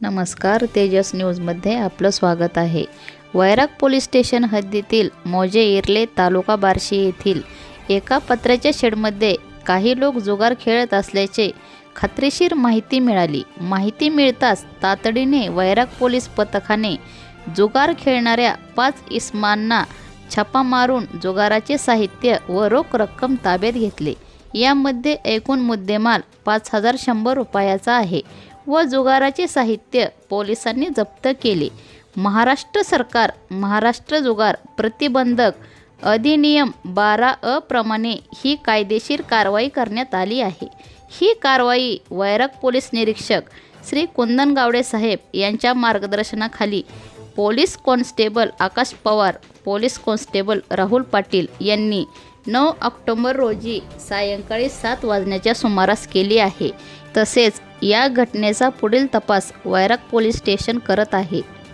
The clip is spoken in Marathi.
नमस्कार तेजस न्यूजमध्ये आपलं स्वागत आहे. वैराग पोलीस स्टेशन हद्दीतील मोजे इर्ले तालुका बार्शी येथील एका पत्र्याच्या शेडमध्ये काही लोक जुगार खेळत असल्याचे खात्रीशीर माहिती मिळाली. माहिती मिळताच तातडीने वैराग पोलीस पथकाने जुगार खेळणाऱ्या पाच इस्मांना छापा मारून जुगाराचे साहित्य व रोख रक्कम ताब्यात घेतले. यामध्ये एकूण मुद्देमाल पाच हजार शंभर रुपयाचा आहे. व जुगाराचे साहित्य पोलिसांनी जप्त केले. महाराष्ट्र सरकार महाराष्ट्र जुगार प्रतिबंधक अधिनियम बारा अ प्रमाणे ही कायदेशीर कारवाई करण्यात आली आहे. ही कारवाई वैरक पोलीस निरीक्षक श्री कुंदन गावडे साहेब यांच्या मार्गदर्शनाखाली police constable Akash Pawar police constable Rahul Patil यांनी नऊ ऑक्टोंबर रोजी सायंकाळी सात वाजण्याच्या सुमारास केली आहे. तसेच या घटनेचा पुढील तपास वैराग पोलीस स्टेशन करत आहे.